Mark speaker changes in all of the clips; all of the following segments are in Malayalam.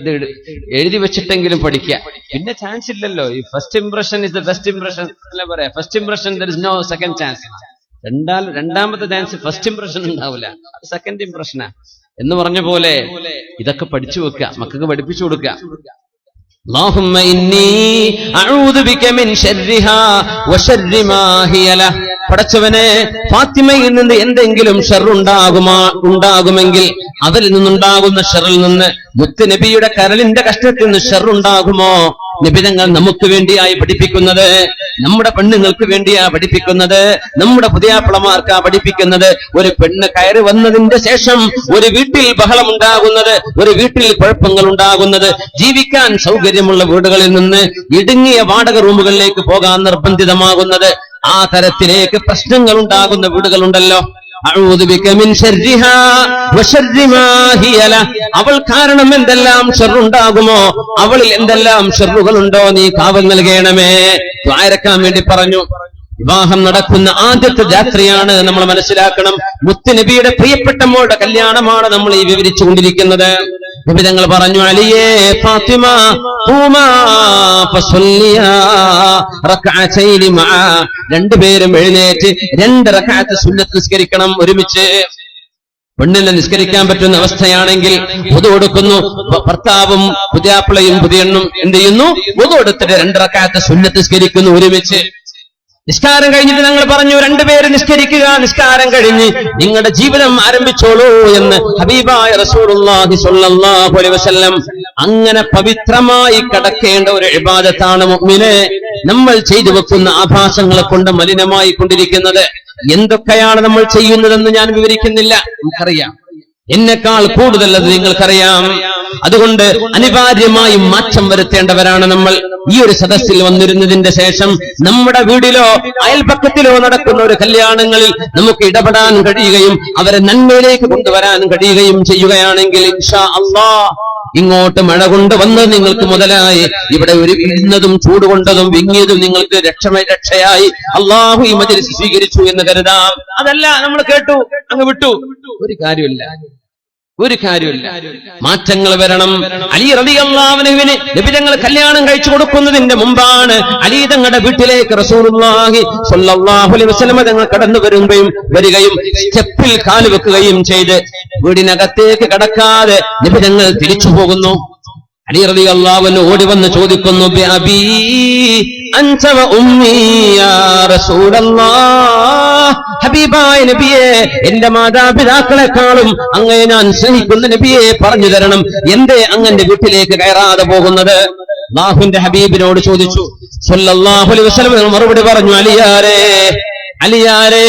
Speaker 1: ഇത് എഴുതി വെച്ചിട്ടെങ്കിലും പഠിക്കുക പിന്നെ ചാൻസ് ഇല്ലല്ലോ. ഈ first impression is the best impression അല്ല പറയാ? First impression there is no second chance രണ്ടാ രണ്ടാമത്തെ ചാൻസ് ഫസ്റ്റ് ഇംപ്രഷൻ ഉണ്ടാവില്ല സെക്കൻഡ് ഇംപ്രഷനാ എന്ന് പറഞ്ഞ പോലെ ഇതൊക്കെ പഠിച്ചു വെക്കുക മക്കൾക്ക് പഠിപ്പിച്ചു കൊടുക്കുക اللهم إني أعوذ بك من شرها وشر ما هي له പടച്ചവനെ ഫാത്തിമയിൽ നിന്ന് എന്തെങ്കിലും ഷെറുണ്ടാകുമാ ഉണ്ടാകുമെങ്കിൽ അതിൽ നിന്നുണ്ടാകുന്ന ഷെറിൽ നിന്ന് മുത്ത് നബിയുടെ കരളിന്റെ കഷ്ടത്തിൽ നിന്ന് ഷെറുണ്ടാകുമോ നിബിതങ്ങൾ നമുക്ക് വേണ്ടിയായി പഠിപ്പിക്കുന്നത് നമ്മുടെ പെണ്ണുങ്ങൾക്ക് വേണ്ടിയാ പഠിപ്പിക്കുന്നത്. നമ്മുടെ പുതിയാപ്പിളമാർക്കാ പഠിപ്പിക്കുന്നത്. ഒരു പെണ്ണ് കയറി വന്നതിന്റെ ശേഷം ഒരു വീട്ടിൽ ബഹളം ഉണ്ടാകുന്നത് ഒരു വീട്ടിൽ കുഴപ്പങ്ങൾ ഉണ്ടാകുന്നത് ജീവിക്കാൻ സൗകര്യമുള്ള വീടുകളിൽ നിന്ന് ഇടുങ്ങിയ വാടക റൂമുകളിലേക്ക് പോകാൻ നിർബന്ധിതമാകുന്നത്. ആ തരത്തിലേക്ക് പ്രശ്നങ്ങൾ ഉണ്ടാകുന്ന വീടുകളുണ്ടല്ലോ. അവൾ കാരണം എന്തെല്ലാം ഷെറുണ്ടാകുമോ അവളിൽ എന്തെല്ലാം ഷെറുകളുണ്ടോ നീ കാവൽ നൽകണമേ. ദ്വാരക്കാൻ വേണ്ടി പറഞ്ഞു. വിവാഹം നടക്കുന്ന ആദ്യത്തെ രാത്രിയാണ് നമ്മൾ മനസ്സിലാക്കണം. മുത്തുനബിയുടെ പ്രിയപ്പെട്ട മോളുടെ കല്യാണമാണ് നമ്മൾ ഈ വിവരിച്ചു കൊണ്ടിരിക്കുന്നത് നിബിതങ്ങൾ പറഞ്ഞു അലിയേ ഫാത്തിമ. രണ്ടുപേരും എഴുന്നേറ്റ് രണ്ട് റക്കാത്ത് സുന്നത്ത് നിസ്കരിക്കണം ഒരുമിച്ച്. പെണ്ണിനെ നിസ്കരിക്കാൻ പറ്റുന്ന അവസ്ഥയാണെങ്കിൽ പൊതു കൊടുക്കുന്നു. ഭർത്താവും പുതിയാപ്പിളയും പുതിയണ്ണും എന്ത് ചെയ്യുന്നു? പൊതു കൊടുത്തിട്ട് രണ്ടറക്കാത്ത സുന്നത്ത് നിസ്കരിക്കുന്നു ഒരുമിച്ച്. നിസ്കാരം കഴിഞ്ഞിട്ട് ഞങ്ങൾ പറഞ്ഞു രണ്ടുപേര് നിസ്കരിക്കുക നിസ്കാരം കഴിഞ്ഞ് നിങ്ങളുടെ ജീവിതം ആരംഭിച്ചോളൂ എന്ന് ഹബീബായ റസൂലുള്ളാഹി സ്വല്ലല്ലാഹു അലൈഹി വസല്ലം അങ്ങനെ പവിത്രമായി കടക്കേണ്ട ഒരു ഇബാദത്താണ് മുഅ്മിനെ നമ്മൾ ചെയ്തു വെക്കുന്ന ആഭാസങ്ങളെ കൊണ്ട് മലിനമായി കൊണ്ടിരിക്കുന്നത്. എന്തൊക്കെയാണ് നമ്മൾ ചെയ്യുന്നതെന്ന് ഞാൻ വിവരിക്കുന്നില്ല. നമുക്കറിയാം. എന്നെക്കാൾ കൂടുതൽ അത് നിങ്ങൾക്കറിയാം. അതുകൊണ്ട് അനിവാര്യമായും മാറ്റം വരുത്തേണ്ടവരാണ് നമ്മൾ. ഈ ഒരു സദസ്സിൽ വന്നിരുന്നതിന്റെ ശേഷം നമ്മുടെ വീടിലോ അയൽപക്കത്തിലോ നടക്കുന്ന ഒരു കല്യാണങ്ങളിൽ നമുക്ക് ഇടപെടാൻ കഴിയുകയും അവരെ നന്മയിലേക്ക് കൊണ്ടുവരാൻ കഴിയുകയും ചെയ്യുകയാണെങ്കിൽ ഇൻഷാ അള്ളാ ഇങ്ങോട്ട് മഴ കൊണ്ട് വന്നത് നിങ്ങൾക്ക് മുതലായി ഇവിടെ ഒരു വിരുന്നതും ചൂട് കൊണ്ടതും വിങ്ങിയതും നിങ്ങൾക്ക് രക്ഷമ രക്ഷയായി. അള്ളാഹു ഈ മജലിസ് സ്വീകരിച്ചു എന്ന് കരുതാം. അതല്ല നമ്മൾ കേട്ടു അങ്ങ് വിട്ടു. ഒരു കാര്യമില്ല. ഒരു കാര്യമില്ല. മാറ്റങ്ങൾ വരണം. അലി റബി അള്ളാഹുവിന് ലഭിതങ്ങൾ കല്യാണം കഴിച്ചു കൊടുക്കുന്നതിന്റെ മുമ്പാണ് അലി തങ്ങളുടെ വീട്ടിലേക്ക് റസൂലുള്ളാഹി സ്വല്ലല്ലാഹു അലൈഹി വസല്ലമ തങ്ങൾ കടന്നു വരുമ്പോഴും വരികയും സ്റ്റെപ്പിൽ കാൽ വെക്കുകയും ചെയ്ത് വീടിനകത്തേക്ക് കടക്കാതെ നിബിതങ്ങൾ തിരിച്ചു പോകുന്നു. അലി റബി അള്ളാഹുവിന് ഓടി വന്ന് ചോദിക്കുന്നു "ബി അബീ അൻത വ ഉമ്മീ യാ റസൂലല്ലാഹ് ഹബീബായ നബിയെ എന്റെ മാതാപിതാക്കളെക്കാളും അങ്ങയെ ഞാൻ സ്നേഹിക്കുന്ന നബിയെ പറഞ്ഞു തരണം. എന്തേ അങ്ങന്റെ വീട്ടിലേക്ക് കയറാതെ പോകുന്നത്? അള്ളാഹുവിന്റെ ഹബീബിനോട് ചോദിച്ചു. അലൈഹി മറുപടി പറഞ്ഞു അലിയാരെ അലിയാരെ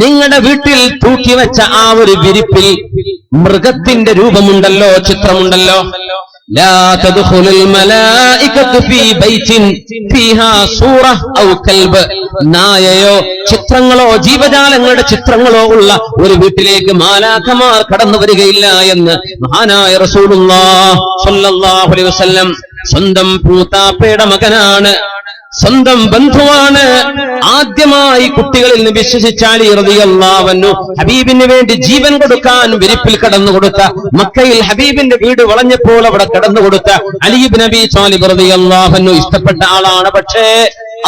Speaker 1: നിങ്ങളുടെ വീട്ടിൽ തൂക്കി വെച്ച ആ ഒരു വിരിപ്പിൽ മൃഗത്തിന്റെ രൂപമുണ്ടല്ലോ ചിത്രമുണ്ടല്ലോ? لا تدخل الملائكة في بيت فيها صورة أو كلب നായയോ ചിത്രങ്ങളോ ജീവജാലങ്ങളുടെ ചിത്രങ്ങളോ ഉള്ള ഒരു വീട്ടിലേക്ക് മാലാഖമാർ കടന്നു വരികയില്ല എന്ന് മഹാനായ റസൂലുള്ളാഹ് സ്വല്ലല്ലാഹു അലൈഹി വസല്ലം സ്വന്തം പൂത്താപ്പയുടെ മകനാണ് സ്വന്തം ബന്ധുവാണ്. ആദ്യമായി കുട്ടികളിൽ നിന്ന് വിശ്വസിച്ചാലി റളിയല്ലാഹു ഹബീബിന് വേണ്ടി ജീവൻ കൊടുക്കാൻ വിരിപ്പിൽ കടന്നു കൊടുത്ത മക്കയിൽ ഹബീബിന്റെ വീട് വളഞ്ഞപ്പോൾ അവിടെ കടന്നു കൊടുത്ത അലീബ് നബി സാലിബ് റളിയല്ലാഹു ഇഷ്ടപ്പെട്ട ആളാണ്. പക്ഷേ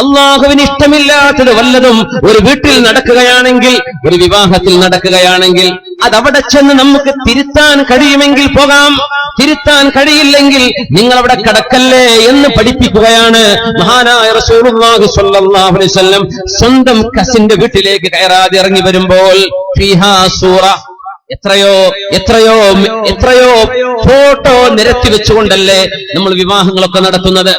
Speaker 1: അള്ളാഹുവിന് ഇഷ്ടമില്ലാത്തത് വല്ലതും ഒരു വീട്ടിൽ നടക്കുകയാണെങ്കിൽ ഒരു വിവാഹത്തിൽ നടക്കുകയാണെങ്കിൽ അതവിടെ ചെന്ന് നമുക്ക് തിരുത്താൻ കഴിയുമെങ്കിൽ പോകാം. തിരുത്താൻ കഴിയില്ലെങ്കിൽ നിങ്ങൾ അവിടെ കടക്കല്ലേ എന്ന് പഠിപ്പിക്കുകയാണ് മഹാനായ റസൂലുള്ളാഹി സ്വല്ലല്ലാഹു അലൈഹി വസല്ലം. സ്വന്തം കസിന്റെ വീട്ടിലേക്ക് കയറാതെ ഇറങ്ങി വരുമ്പോൾ ഫിഹാ സൂറ. എത്രയോ എത്രയോ എത്രയോ ഫോട്ടോ നിരത്തി വെച്ചുകൊണ്ടല്ലേ നമ്മൾ വിവാഹങ്ങളൊക്കെ നടത്തുന്നത്.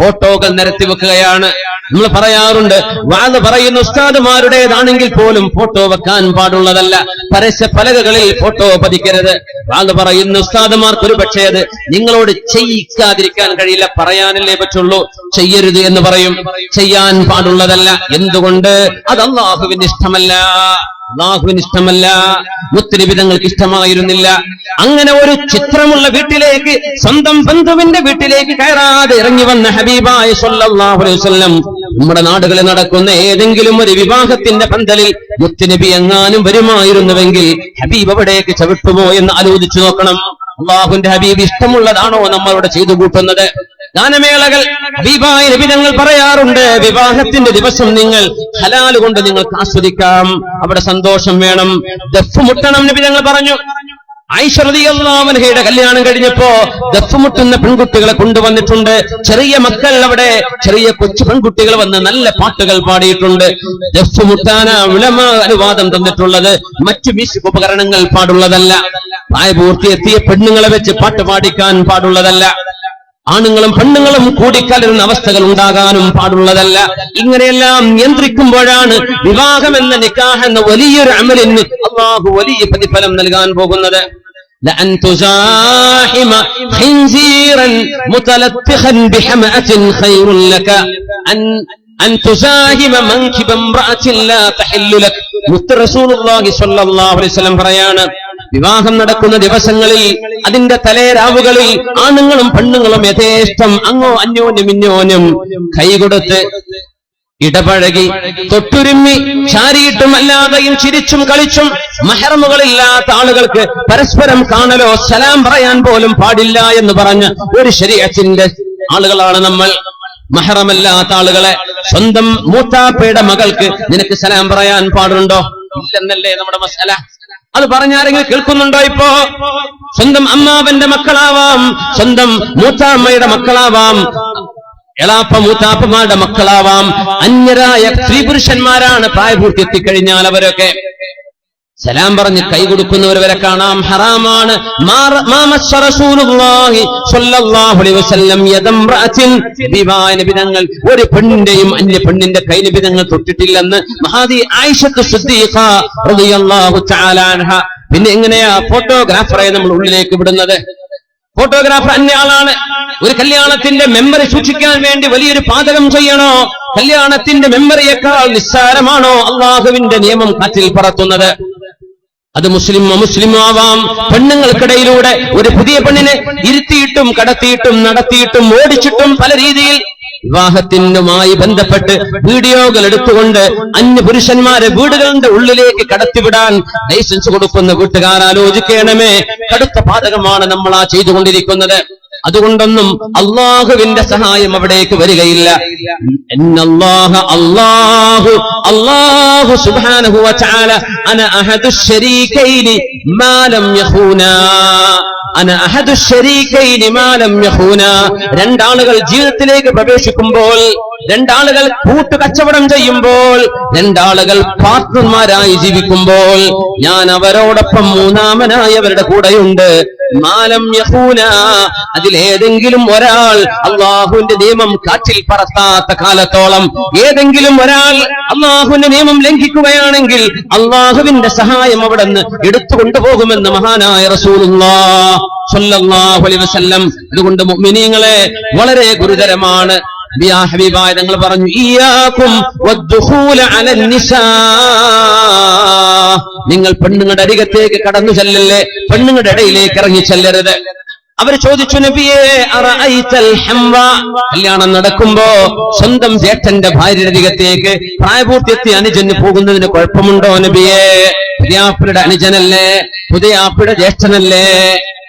Speaker 1: ഫോട്ടോകൾ നിരത്തി വെക്കുകയാണ് നമ്മൾ പറയാറുണ്ട് വാത് പറയുന്ന ഉസ്താദുമാരുടേതാണെങ്കിൽ പോലും ഫോട്ടോ വെക്കാൻ പാടുള്ളതല്ല. പരസ്യ പലകകളിൽ ഫോട്ടോ പതിക്കരുത്. വാത് പറയുന്ന ഉസ്താദുമാർക്ക് ഒരു പക്ഷേ അത് നിങ്ങളോട് ചെയ്യിക്കാതിരിക്കാൻ കഴിയില്ല. പറയാനല്ലേ പറ്റുള്ളൂ. ചെയ്യരുത് എന്ന് പറയും. ചെയ്യാൻ പാടുള്ളതല്ല. എന്തുകൊണ്ട്? അത് ഇഷ്ടമല്ല. അള്ളാഹുവിന് ഇഷ്ടമല്ല മുത്തരിവിധങ്ങൾക്ക് ഇഷ്ടമായിരുന്നില്ല. അങ്ങനെ ഒരു ചിത്രമുള്ള വീട്ടിലേക്ക് സ്വന്തം ബന്ധുവിന്റെ വീട്ടിലേക്ക് കയറാതെ ഇറങ്ങി വന്ന ഹബീബായ വസല്ലം നമ്മുടെ നാടുകളിൽ നടക്കുന്ന ഏതെങ്കിലും ഒരു വിവാഹത്തിന്റെ പന്തലിൽ മുത്തുനബി എങ്ങാനും വരുമായിരുന്നുവെങ്കിൽ ഹബീബ് അവിടേക്ക് ചവിട്ടുമോ എന്ന് ആലോചിച്ചു നോക്കണം. അള്ളാഹുന്റെ ഹബീബ് ഇഷ്ടമുള്ളതാണോ നമ്മളവിടെ ചെയ്തു കൂട്ടുന്നത്? ഗാനമേളകൾ നബിതങ്ങൾ പറയാറുണ്ട്. വിവാഹത്തിന്റെ ദിവസം നിങ്ങൾ ഹലാൽ കൊണ്ട് നിങ്ങൾക്ക് ആസ്വദിക്കാം. അവിടെ സന്തോഷം വേണം. ദഫ് മുട്ടണം നിബിതങ്ങൾ പറഞ്ഞു. ഐശ്വര്യയുടെ കല്യാണം കഴിഞ്ഞപ്പോ ദഫ്മുട്ടുന്ന പെൺകുട്ടികളെ കൊണ്ടുവന്നിട്ടുണ്ട്. ചെറിയ മക്കൾ അവിടെ ചെറിയ കൊച്ചു പെൺകുട്ടികൾ വന്ന് നല്ല പാട്ടുകൾ പാടിയിട്ടുണ്ട്. ദഫുമുട്ടാന വിളമ അനുവാദം തന്നിട്ടുള്ളത്. മറ്റു മ്യൂസിക് ഉപകരണങ്ങൾ പാടുള്ളതല്ല. പ്രായപൂർത്തിയെത്തിയ പെണ്ണുങ്ങളെ വെച്ച് പാട്ട് പാടിക്കാൻ പാടുള്ളതല്ല. ആണുങ്ങളും പെണ്ണുങ്ങളും കൂടിക്കലരുന്ന അവസ്ഥകൾ ഉണ്ടാകാനും പാടുള്ളതല്ല ഇങ്ങനെയെല്ലാം നിയന്ത്രിക്കുമ്പോഴാണ് വിവാഹം എന്ന നിക്കാഹ് എന്ന വലിയൊരു അമലിന് അള്ളാഹു വലിയ പ്രതിഫലം നൽകാൻ പോകുന്നത് لأن تزاحم خنزيرا متلطخا بحمأة خير لك أن أن تزاحم منكب امرأة لا تحل لك മുത്ത് റസൂലുള്ളാഹി സ്വല്ലല്ലാഹു അലൈഹി വസല്ലം പറയാണ് വിവാഹം നടക്കുന്ന ദിവസങ്ങളിൽ അതിന്റെ തലേരാവുകളിൽ ആണുങ്ങളും പെണ്ണുങ്ങളും യഥേഷ്ടം അങ്ങോ അന്യോന്യം ഇന്യോന്യം കൈകൊടുത്ത് ഇടപഴകി തൊട്ടുരുമ്മി ചാരിയിട്ടും അല്ലാതെയും ചിരിച്ചും കളിച്ചും മഹറമുകളില്ലാത്ത ആളുകൾക്ക് പരസ്പരം കാണലോ സലാം പറയാൻ പോലും പാടില്ല എന്ന് പറഞ്ഞ ഒരു ശരീരത്തിന്റെ ആളുകളാണ് നമ്മൾ. മഹറമല്ലാത്ത ആളുകളെ സ്വന്തം മൂത്താപ്പയുടെ മകൾക്ക് നിനക്ക് സലാം പറയാൻ പാടുണ്ടോ? ഇല്ലെന്നല്ലേ നമ്മുടെ മസല? അത് പറഞ്ഞാരെങ്കിലും കേൾക്കുന്നുണ്ടോ ഇപ്പോ? സ്വന്തം അമ്മാവന്റെ മക്കളാവാം സ്വന്തം മൂത്താമ്മയുടെ മക്കളാവാം എളാപ്പ മൂത്താപ്പമാരുടെ മക്കളാവാം അന്യരായ സ്ത്രീ പുരുഷന്മാരാണ് പ്രായപൂർത്തി എത്തിക്കഴിഞ്ഞാൽ അവരൊക്കെ സലാം പറഞ്ഞ് കൈ കൊടുക്കുന്നവർ വരെ കാണാം. ഹറാമാണ്. നബിതങ്ങൾ ഒരു പെണ്ണിന്റെയും അന്യ പെണ്ണിന്റെ കൈ നബിതങ്ങൾ തൊട്ടിട്ടില്ലെന്ന് മഹാദി ആയിഷത്ത് പിന്നെ എങ്ങനെയാ ഫോട്ടോഗ്രാഫറെ നമ്മൾ ഉള്ളിലേക്ക് വിടുന്നത്? ഫോട്ടോഗ്രാഫർ അന്യ ഒരു കല്യാണത്തിന്റെ മെമ്മറി സൂക്ഷിക്കാൻ വേണ്ടി വലിയൊരു പാചകം ചെയ്യണോ? കല്യാണത്തിന്റെ മെമ്മറിയേക്കാൾ നിസ്സാരമാണോ അള്ളാഹുവിന്റെ നിയമം കാറ്റിൽ പറത്തുന്നത്? അത് മുസ്ലിം അമുസ്ലിം ആവാം പെണ്ണുങ്ങൾക്കിടയിലൂടെ ഒരു പുതിയ പെണ്ണിനെ ഇരുത്തിയിട്ടും കടത്തിയിട്ടും നടത്തിയിട്ടും ഓടിച്ചിട്ടും പല രീതിയിൽ വിവാഹത്തിനുമായി ബന്ധപ്പെട്ട് വീഡിയോകൾ എടുത്തുകൊണ്ട് അന്യ പുരുഷന്മാരെ വീടുകളുടെ ഉള്ളിലേക്ക് കടത്തിവിടാൻ ലൈസൻസ് കൊടുക്കുന്ന വീട്ടുകാർ ആലോചിക്കണമേ. കടുത്ത പാതകമാണ് നമ്മൾ ആ ചെയ്തുകൊണ്ടിരിക്കുന്നത്. അതുകൊണ്ടൊന്നും അള്ളാഹുവിന്റെ സഹായം അവിടേക്ക് വരികയില്ല. അല്ലാഹു അല്ലാഹു സുബ്ഹാനഹു യഖൂനാ. രണ്ടാളുകൾ ജീവിതത്തിലേക്ക് പ്രവേശിക്കുമ്പോൾ രണ്ടാളുകൾ കൂട്ടുകച്ചവടം ചെയ്യുമ്പോൾ രണ്ടാളുകൾ പാർട്ട്ണർമാരായി ജീവിക്കുമ്പോൾ ഞാൻ അവരോടൊപ്പം മൂന്നാമനായി അവരുടെ കൂടെയുണ്ട്. മാലം യഹൂന അതിലേതെങ്കിലും ഒരാൾ അള്ളാഹുവിന്റെ നിയമം കാറ്റിൽ പറത്താത്ത കാലത്തോളം ഏതെങ്കിലും ഒരാൾ അള്ളാഹുവിന്റെ നിയമം ലംഘിക്കുകയാണെങ്കിൽ അള്ളാഹുവിന്റെ സഹായം അവിടെ നിന്ന് എടുത്തു കൊണ്ടുപോകുമെന്ന് മഹാനായ റസൂലുള്ളാ അതുകൊണ്ട് മുഅ്മിനീങ്ങളെ വളരെ ഗുരുതരമാണ്. ഹബീബായ തങ്ങൾ പറഞ്ഞു ഇയാക്കും നിങ്ങൾ പെണ്ണുങ്ങളുടെ അരികത്തേക്ക് കടന്നു ചെല്ലല്ലേ? പെണ്ണുങ്ങളുടെ ഇടയിലേക്ക് ഇറങ്ങി ചെല്ലരുത്. അവർ ചോദിച്ചു നബിയേ കല്യാണം നടക്കുമ്പോ സ്വന്തം ജേഷ്ഠന്റെ ഭാര്യയുടെ അരികത്തേക്ക് പ്രായപൂർത്തിയെത്തി അനുജന് പോകുന്നതിന് കുഴപ്പമുണ്ടോ നബിയെ? പുതിയാപ്പിയുടെ അനുജനല്ലേ? പുതിയാപ്പിളുടെ ജ്യേഷ്ഠനല്ലേ?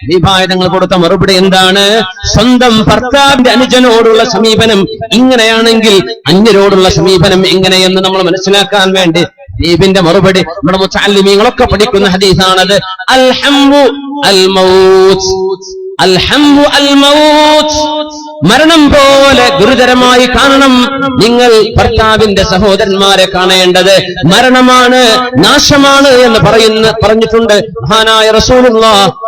Speaker 1: ദീപായുധങ്ങൾ കൊടുത്ത മറുപടി എന്താണ്? സ്വന്തം ഭർത്താവിന്റെ അനുജനോടുള്ള സമീപനം ഇങ്ങനെയാണെങ്കിൽ അന്യരോടുള്ള സമീപനം എങ്ങനെയെന്ന് നമ്മൾ മനസ്സിലാക്കാൻ വേണ്ടി ദീപിന്റെ മറുപടി നമ്മുടെ മുച്ചാലിമീങ്ങളൊക്കെ പഠിക്കുന്ന ഹദീസാണത്. അൽഹംബു അൽ അൽഹംബു അൽ മരണം പോലെ ഗുരുതരമായി കാണണം നിങ്ങൾ ഭർത്താവിന്റെ സഹോദരന്മാരെ കാണേണ്ടത്. മരണമാണ് നാശമാണ് എന്ന് പറയുന്ന പറഞ്ഞിട്ടുണ്ട് മഹാനായ റസൂലുള്ള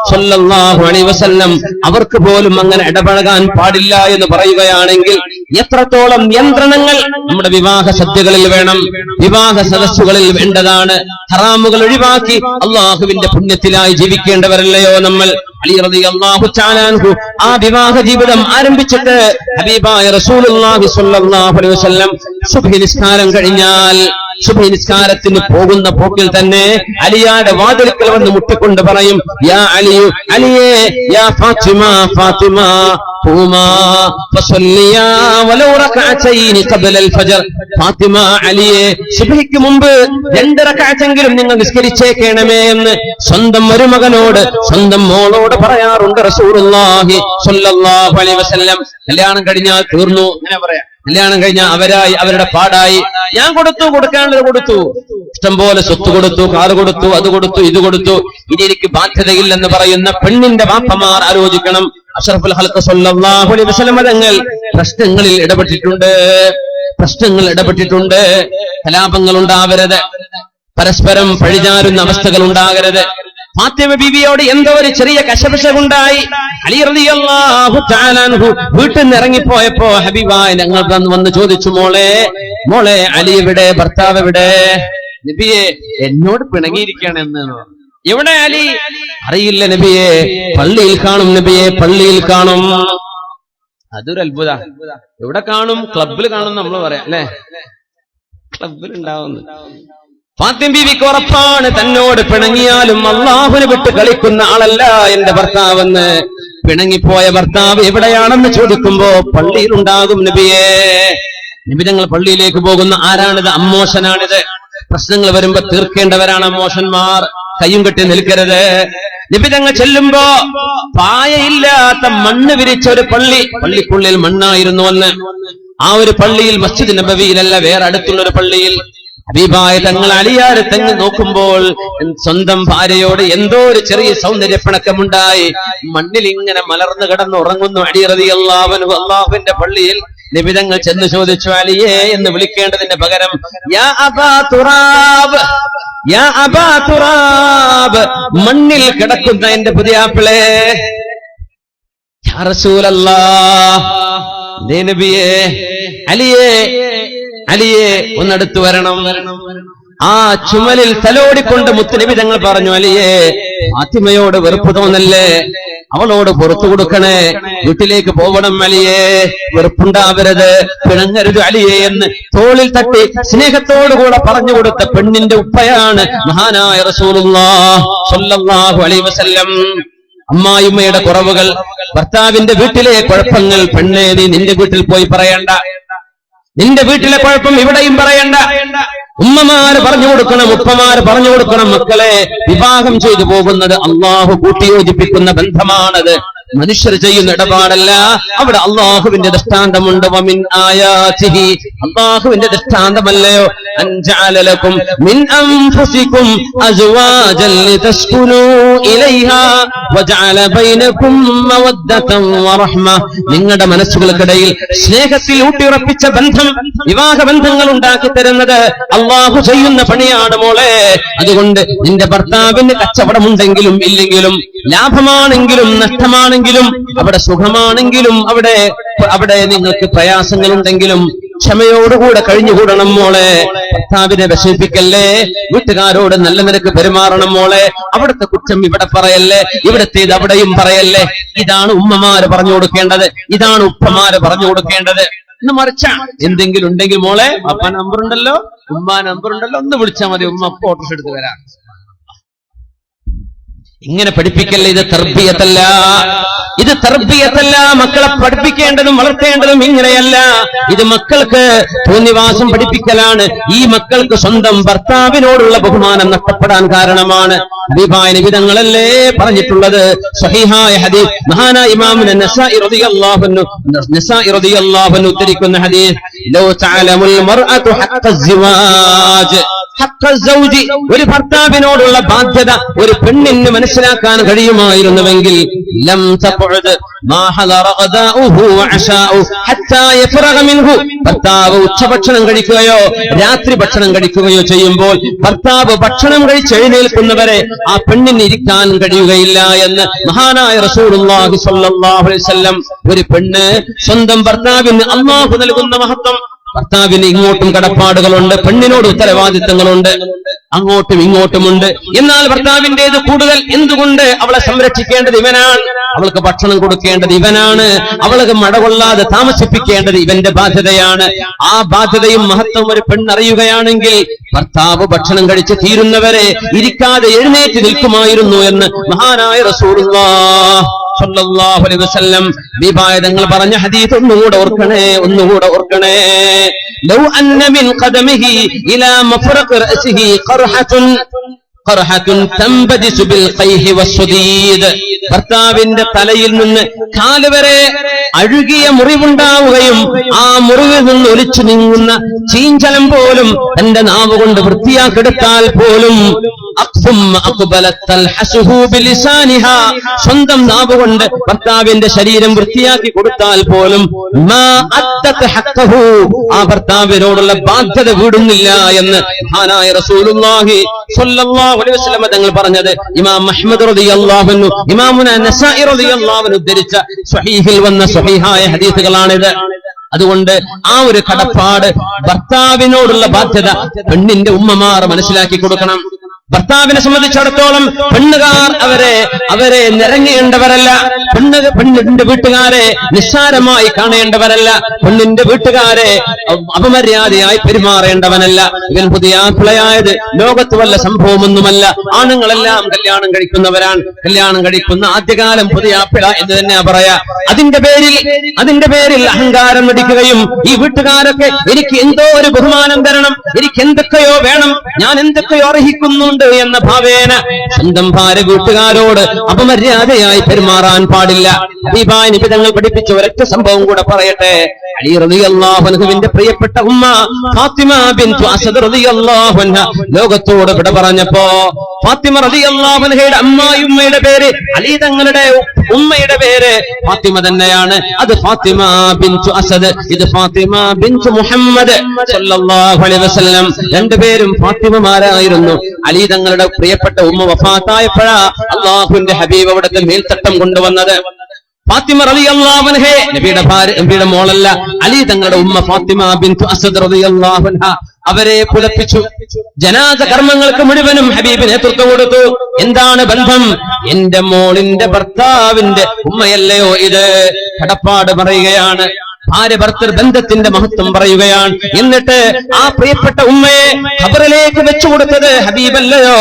Speaker 1: സ്വല്ലല്ലാഹു അലൈഹി വസല്ലം. അവർക്ക് പോലും അങ്ങനെ ഇടപഴകാൻ പാടില്ല എന്ന് പറയുകയാണെങ്കിൽ എത്രത്തോളം നിയന്ത്രണങ്ങൾ നമ്മുടെ വിവാഹ സദ്യകളിൽ വേണം വിവാഹ സദസ്സുകളിൽ വേണ്ടതാണ്. ഹറാമുകൾ ഒഴിവാക്കി അള്ളാഹുവിന്റെ പുണ്യത്തിലായി ജീവിക്കേണ്ടവരല്ലയോ നമ്മൾ? അലി റളിയല്ലാഹു തആല അൻഹു ആ വിവാഹ ജീവിതം ആരംഭിച്ചിട്ട് ഹബീബായ റസൂലുള്ളാഹി അലൈഹി വസല്ലം സുബഹി നിസ്കാരം കഴിഞ്ഞാൽ സുബഹി നിസ്കാരത്തിന് പോകുന്ന പോക്കിൽ തന്നെ അലിയാടെ വാതിൽക്കൽ വന്ന് മുട്ടിക്കൊണ്ട് പറയും യാ അലിയു അലിയേ യാ ഫാത്തിമ ഫാത്തിമ ഫാത്തിമ അലിയേ സുബഹിക്ക് മുമ്പ് രണ്ടര കാഴ്ചെങ്കിലും നിങ്ങൾ നിസ്കരിച്ചേക്കണമേ എന്ന് സ്വന്തം മരുമകനോട് സ്വന്തം മോളോട് പറയാറുണ്ട് റസൂലുള്ളാഹി സ്വല്ലല്ലാഹു അലൈഹി വസല്ലം. കല്യാണം കഴിഞ്ഞാൽ തീർന്നു. അങ്ങനെ പറയാം. കല്യാണം കഴിഞ്ഞാൽ അവരായി അവരുടെ പാടായി. ഞാൻ കൊടുത്തു കൊടുക്കാനുള്ളത് കൊടുത്തു. ഇഷ്ടംപോലെ സ്വത്ത് കൊടുത്തു കാറ് കൊടുത്തു അത് കൊടുത്തു ഇത് കൊടുത്തു. ഇനി എനിക്ക് ബാധ്യതയില്ലെന്ന് പറയുന്ന പെണ്ണിന്റെ വാപ്പമാർ ആലോചിക്കണം. അഷറഫുൽ ഹൽക്ക് സല്ലല്ലാഹു അലൈഹി വസല്ലം തങ്ങൾ പ്രശ്നങ്ങളിൽ ഇടപെട്ടിട്ടുണ്ട്. പ്രശ്നങ്ങൾ ഇടപെട്ടിട്ടുണ്ട്. കലാപങ്ങൾ ഉണ്ടാവരുത് പരസ്പരം പഴിചാരുന്ന അവസ്ഥകൾ ഉണ്ടാകരുത് ഫാത്തിമ ബീവിയോട് എന്തോ ഒരു ചെറിയ കശപിശകുണ്ടായി. അലി വീട്ടിൽ നിന്ന് ഇറങ്ങിപ്പോയപ്പോ ഹബീബായ ഞങ്ങൾ വന്ന് വന്ന് ചോദിച്ചു മോളെ മോളെ അലി എവിടെ? ഭർത്താവ് എവിടെ? നബിയെ എന്നോട് പിണങ്ങിയിരിക്കുകയാണ് എന്ന് എവിടെ അലി? അറിയില്ല നബിയെ പള്ളിയിൽ കാണും നബിയെ പള്ളിയിൽ കാണും. അതൊരു അത്ഭുത. എവിടെ കാണും? ക്ലബിൽ കാണും നമ്മൾ പറയാം അല്ലെ? ക്ലബിൽ ഉണ്ടാവുന്നു ഫാത്തിം ബീവിക്ക് ഉറപ്പാണ് തന്നോട് പിണങ്ങിയാലും അള്ളാഹുന് വിട്ട് കളിക്കുന്ന ആളല്ല എന്റെ ഭർത്താവെന്ന്. പിണങ്ങിപ്പോയ ഭർത്താവ് എവിടെയാണെന്ന് ചോദിക്കുമ്പോ പള്ളിയിലുണ്ടാകും നബിയെ. നബി ഞങ്ങൾ പള്ളിയിലേക്ക് പോകുന്ന ആരാണിത്? അമ്മോശനാണിത്. പ്രശ്നങ്ങൾ വരുമ്പോ തീർക്കേണ്ടവരാണ് അമ്മോശന്മാർ. കയ്യും കെട്ടി നിൽക്കരുത്. നിബിതങ്ങൾ ചെല്ലുമ്പോ പായയില്ലാത്ത മണ്ണ് വിരിച്ച ഒരു പള്ളി. പള്ളിക്കുള്ളിൽ മണ്ണായിരുന്നു അന്ന്. ആ ഒരു പള്ളിയിൽ മസ്ജിദ് നബവിയിലല്ല വേറെ അടുത്തുള്ള ഒരു പള്ളിയിൽ. ഹബീബായ തങ്ങൾ അലിയാരെ തങ്ങൾ നോക്കുമ്പോൾ സ്വന്തം ഭാര്യയോട് എന്തോ ഒരു ചെറിയ സൗന്ദര്യപ്പിണക്കമുണ്ടായി. മണ്ണിൽ ഇങ്ങനെ മലർന്നു കിടന്ന് ഉറങ്ങുന്നു അടിയറതി അള്ളാഹുനു അള്ളാഹുവിന്റെ പള്ളിയിൽ നിബിതങ്ങൾ ചെന്ന് ചോദിച്ചു അലിയേ എന്ന് വിളിക്കേണ്ടതിന്റെ പകരം യാ അബാ തുറാബ് യാ അബാ തുറാബ് മണ്ണിൽ കിടക്കുന്ന എന്റെ പുതിയാപ്പിളെ യാ റസൂലല്ലാ നബിയേ അലിയേ അലിയെ ഒന്നെടുത്തു വരണം. ആ ചുമലിൽ തലോടിക്കൊണ്ട് മുത്തുനബി തങ്ങൾ പറഞ്ഞു അലിയെ ഫാത്തിമയോട് വെറുപ്പ് തോന്നല്ലേ? അവളോട് പുറത്തു കൊടുക്കണേ. വീട്ടിലേക്ക് പോകണം അലിയെ. വെറുപ്പുണ്ടാവരുത്. പിണങ്ങരുത് അലിയെ എന്ന് തോളിൽ തട്ടി സ്നേഹത്തോടുകൂടെ പറഞ്ഞു കൊടുത്ത പെണ്ണിന്റെ ഉപ്പയാണ് മഹാനായ അലൈഹി വസല്ലം. അമ്മായിമ്മയുടെ കുറവുകൾ ഭർത്താവിന്റെ വീട്ടിലെ കുഴപ്പങ്ങൾ പെണ്ണേ നീ നിന്റെ വീട്ടിൽ പോയി പറയണ്ട. നിന്റെ വീട്ടിലെ കുഴപ്പം ഇവിടെയും പറയണ്ട. ഉമ്മമാര് പറഞ്ഞു കൊടുക്കണം ഉപ്പമാര് പറഞ്ഞു കൊടുക്കണം മക്കളെ. വിവാഹം ചെയ്തു പോകുന്നത് അള്ളാഹു കൂട്ടിയോജിപ്പിക്കുന്ന ബന്ധമാണത്. മനുഷ്യർ ചെയ്യുന്ന ഇടപാടല്ല. അവിടെ അള്ളാഹുവിന്റെ ദൃഷ്ടാന്തമുണ്ട്. അള്ളാഹുവിന്റെ ആയാതിഹി അൻജഅലലക്കും മിൻ അൻഫുസിക്കും അസ്വാജൻ ലിതസ്കുനൂ ഇലൈഹാ വജഅല ബൈനക്കും മവദ്ദതൻ വറഹ്മ നിങ്ങളുടെ മനസ്സുകൾക്കിടയിൽ സ്നേഹത്തിൽ ഊട്ടിയുറപ്പിച്ച ബന്ധം വിവാഹ ബന്ധങ്ങൾ ഉണ്ടാക്കി തരുന്നത് അള്ളാഹു ചെയ്യുന്ന പണിയാണ് മോളെ. അതുകൊണ്ട് നിന്റെ ഭർത്താവിന് കച്ചവടമുണ്ടെങ്കിലും ഇല്ലെങ്കിലും ലാഭമാണെങ്കിലും നഷ്ടമാണെങ്കിലും അവിടെ സുഖമാണെങ്കിലും അവിടെ അവിടെ നിങ്ങൾക്ക് പ്രയാസങ്ങളുണ്ടെങ്കിലും ക്ഷമയോടുകൂടെ കഴിഞ്ഞുകൂടണം മോളെ. ഭർത്താവിനെ വിഷമിപ്പിക്കല്ലേ? വീട്ടുകാരോട് നല്ല നിരക്ക് പെരുമാറണം മോളെ. അവിടുത്തെ കുറ്റം ഇവിടെ പറയല്ലേ? ഇവിടത്തേത് അവിടെയും പറയല്ലേ? ഇതാണ് ഉമ്മമാര് പറഞ്ഞു കൊടുക്കേണ്ടത്. ഇതാണ് ഉപ്പമാര് പറഞ്ഞു കൊടുക്കേണ്ടത്. എന്ന് മറിച്ച എന്തെങ്കിലും ഉണ്ടെങ്കിൽ മോളെ അപ്പ നമ്പർ ഉണ്ടല്ലോ ഉമ്മ നമ്പർ ഉണ്ടല്ലോ ഒന്ന് വിളിച്ചാൽ മതി. ഉമ്മ അപ്പൊ ഓട്ടോ എടുത്ത് വരാം. ഇങ്ങനെ പഠിപ്പിക്കല്ലേ ഇത്? തർബിയത്തല്ല. ഇത് തർബിയത്തല്ല മക്കളെ പഠിപ്പിക്കേണ്ടതും വളർത്തേണ്ടതും ഇങ്ങനെയല്ല. ഇത് മക്കൾക്ക് തോന്നിവാസം പഠിപ്പിക്കലാണ്. ഈ മക്കൾക്ക് സ്വന്തം ഭർത്താവിനോടുള്ള ബഹുമാനം നഷ്ടപ്പെടാൻ കാരണമാണ്. ഹബീബായ നിബിതങ്ങളല്ലേ പറഞ്ഞിട്ടുള്ളത്. സഹിഹായ ഹദീസ്. മഹാനായ ഇമാം നസാഇ റളിയല്ലാഹു അൻഹു നസാഇ റളിയല്ലാഹു അൻഹു ഉദ്ധരിക്കുന്ന ഹദീസ്. ലൗ തഅലമുൽ മർഅതു ഹഖ്ഖ സിവാജ് ഒരു ഭർത്താവിനോടുള്ള ബാധ്യത ഒരു പെണ്ണിന് മനസ്സിലാക്കാൻ കഴിയുമായിരുന്നുവെങ്കിൽ ലം തഖഉദ് മാ ഹദറ ഗദാഉഹു ഹത്താ യഫറഗ മിൻഹു ഭർത്താവ് ഉച്ചഭക്ഷണം കഴിക്കുകയോ രാത്രി ഭക്ഷണം കഴിക്കുകയോ ചെയ്യുമ്പോൾ ഭർത്താവ് ഭക്ഷണം കഴിച്ച് എഴുന്നേൽക്കുന്നവരെ ആ പെണ്ണിന് ഇരിക്കാൻ കഴിയുകയില്ല എന്ന് മഹാനായ റസൂർ ഒരു പെണ്ണ് സ്വന്തം ഭർത്താവിന് അള്ളാഹു നൽകുന്ന മഹത്വം ഭർത്താവിന് ഇങ്ങോട്ടും കടപ്പാടുകളുണ്ട് പെണ്ണിനോട് ഉത്തരവാദിത്തങ്ങളുണ്ട് അങ്ങോട്ടും ഇങ്ങോട്ടുമുണ്ട്. എന്നാൽ ഭർത്താവിന്റേത് കൂടുതൽ എന്തുകൊണ്ട് അവളെ സംരക്ഷിക്കേണ്ടത് ഇവനാണ്? അവൾക്ക് ഭക്ഷണം കൊടുക്കേണ്ടത് ഇവനാണ്. അവൾക്ക് മഴ കൊള്ളാതെ താമസിപ്പിക്കേണ്ടത് ഇവന്റെ ബാധ്യതയാണ്. ആ ബാധ്യതയും മഹത്വം ഒരു പെണ്ണറിയുകയാണെങ്കിൽ ഭർത്താവ് ഭക്ഷണം കഴിച്ച് തീരുന്നവരെ ഇരിക്കാതെ എഴുന്നേറ്റ് നിൽക്കുമായിരുന്നു എന്ന് മഹാനായ റസൂലുള്ളാഹ് സല്ലല്ലാഹു അലൈഹി വസല്ലം ദീപായ തങ്ങൾ പറഞ്ഞ ഹദീസ് ഒന്നുകൂടെ ഓർക്കണേ ഒന്നുകൂടെ ഓർക്കണേ. ലൗ അന്ന മിൻ ഖദമിഹി ഇലാ മഫറഖ് റഅസിഹി ഖർഹത്തുൻ ഭർത്താവിന്റെ തലയിൽ നിന്ന് കാൽ വരെ അഴുകിയ മുറിവുണ്ടാവുകയും ആ മുറിവിൽ നിന്ന് ഒലിച്ചു നീങ്ങുന്ന ചീഞ്ചലം പോലും തന്റെ നാവ് കൊണ്ട് വൃത്തിയാക്കെടുത്താൽ പോലും സ്വന്തം നാവ് കൊണ്ട് ഭർത്താവിന്റെ ശരീരം വൃത്തിയാക്കി കൊടുത്താൽ പോലും. ആ ഭർത്താവിനോടുള്ള ബാധ്യത വിടുന്നില്ല എന്ന് മഹാനായ റസൂലുള്ളാഹി സ്വല്ലല്ലാഹു അലൈഹി വസല്ലം തങ്ങൾ പറഞ്ഞത്. ഇമാം അഹ്മദ് റളിയല്ലാഹു അൻഹു ഇമാമുന നസായി റളിയല്ലാഹു ഉദ്ധരിച്ച സ്വഹീഹിൽ വന്ന സ്വഹീഹായ ഹദീസുകളാണിത്. അതുകൊണ്ട് ആ ഒരു കടപ്പാട് ഭർത്താവിനോടുള്ള ബാധ്യത പെണ്ണിന്റെ ഉമ്മമാർ മനസ്സിലാക്കി കൊടുക്കണം. ഭർത്താവിനെ സംബന്ധിച്ചിടത്തോളം പെണ്ണുകാർ അവരെ അവരെ നിരങ്ങേണ്ടവരല്ല. പെണ്ണ് പെണ്ണിന്റെ വീട്ടുകാരെ നിസ്സാരമായി കാണേണ്ടവരല്ല. പെണ്ണിന്റെ വീട്ടുകാരെ അപമര്യാദയായി പെരുമാറേണ്ടവനല്ല. ഇവൻ പുതിയ ആപ്പിളയായത് ലോകത്ത് വല്ല സംഭവമൊന്നുമല്ല. ആണുങ്ങളെല്ലാം കല്യാണം കഴിക്കുന്നവരാണ്. കല്യാണം കഴിക്കുന്ന ആദ്യകാലം പുതിയ ആപ്പിള എന്ന് തന്നെ പറയാ. അതിന്റെ പേരിൽ അതിന്റെ പേരിൽ അഹങ്കാരം നടിക്കുകയും ഈ വീട്ടുകാരൊക്കെ എനിക്ക് എന്തോ ഒരു ബഹുമാനം തരണം. എനിക്ക് എന്തൊക്കെയോ വേണം. ഞാൻ എന്തൊക്കെയോ അർഹിക്കുന്നുണ്ട് എന്ന ഭാവേന. സ്വന്തം ഭാര്യ വീട്ടുകാരോട് അപമര്യാദയായി പെരുമാറാൻ പാടില്ല. നിബിതങ്ങൾ പഠിപ്പിച്ച ഒരൊറ്റ സംഭവം കൂടെ പറയട്ടെ. അലി പ്രിയപ്പെട്ട ഉമ്മ ഫാത്തിമ ബിൻതു റളിയല്ലാഹു ലോകത്തോട് വിട പറഞ്ഞപ്പോ ഫാത്തിമ അമ്മായി ഉമ്മയുടെ പേര് അലി തങ്ങളുടെ ഉമ്മയുടെ പേര് ഫാത്തിമ തന്നെയാണ്. അത് ഫാത്തിമ ബിൻസു അസദ്. ഇത് ഫാത്തിമ ബിൻസു മുഹമ്മദ് വസല്ലം. രണ്ടുപേരും ഫാത്തിമമാരായിരുന്നു. അലി തങ്ങളുടെ പ്രിയപ്പെട്ട ഉമ്മ വഫാത്തായപ്പോഴാ അള്ളാഹുവിന്റെ ഹബീബ് അവിടുത്തെ മേൽത്തട്ടം കൊണ്ടുവന്നത്. ഫാത്തിമ റളിയല്ലാഹു അൻഹ നബിയുടെ ഭാര്യ നബിയുടെ മോളല്ല. അലി തങ്ങളുടെ ഉമ്മ ഫാത്തിമ ബിൻ അസദ് റളിയല്ലാഹു അൻഹ. അവരെ പുലപ്പിച്ചു ജനാസ കർമ്മങ്ങൾക്ക് മുഴുവനും ഹബീബ് നേതൃത്വം കൊടുത്തു. എന്താണ് ബന്ധം? എന്റെ മോളിന്റെ ഭർത്താവിന്റെ ഉമ്മയല്ലയോ ഇത്? കടപ്പാട് പറയുകയാണ്. ഭാര്യ ഭർത്തൃ ബന്ധത്തിന്റെ മഹത്വം പറയുകയാണ്. എന്നിട്ട് ആ പ്രിയപ്പെട്ട ഉമ്മയെ ഖബറിലേക്ക് വെച്ചു കൊടുത്തത് ഹബീബല്ലയോ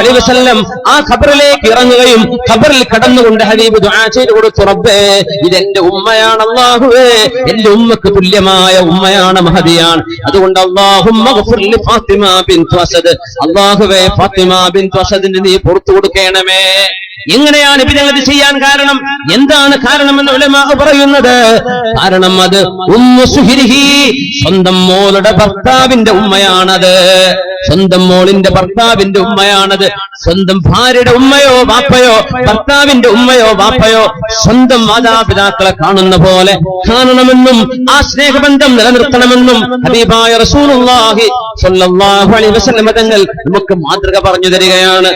Speaker 1: അലൈഹി വസല്ലം. ആ ഖബറിലേക്ക് ഇറങ്ങുകയും ഖബറിൽ കടന്നുകൊണ്ട് ഹബീബ് ദുആ ചെയ്തു കൊടുത്തു റബ്ബേ ഇതെന്റെ ഉമ്മയാണ് അല്ലാഹുവേ. എന്റെ ഉമ്മക്ക് തുല്യമായ ഉമ്മയാണ് മഹദിയാണ്. അതുകൊണ്ട് അല്ലാഹുമ്മ ഗഫിർ ലി ഫാത്തിമ ബിൻതു അസദ്. അല്ലാഹുവേ ഫാത്തിമ നീ പുറത്തു കൊടുക്കണമേ. എങ്ങനെയാണ് ഇത് ചെയ്യാൻ കാരണം? എന്താണ് കാരണമെന്ന് ഉലമാ പറയുന്നത്? കാരണം അത് ഉമ്മു സുഹിരിഹി സ്വന്തം മോളുടെ ഭർത്താവിന്റെ ഉമ്മയാണത്. സ്വന്തം മോളിന്റെ ഭർത്താവിന്റെ ഉമ്മയാണത്. സ്വന്തം ഭാര്യയുടെ ഉമ്മയോ വാപ്പയോ ഭർത്താവിന്റെ ഉമ്മയോ വാപ്പയോ സ്വന്തം മാതാപിതാക്കളെ കാണുന്ന പോലെ കാണണമെന്നും ആ സ്നേഹബന്ധം നിലനിർത്തണമെന്നും ഹബീബായ റസൂലുള്ളാഹി സ്വല്ലല്ലാഹു അലൈഹി വസല്ലം തങ്ങൾ നമുക്ക് മാതൃക പറഞ്ഞു തരികയാണ്.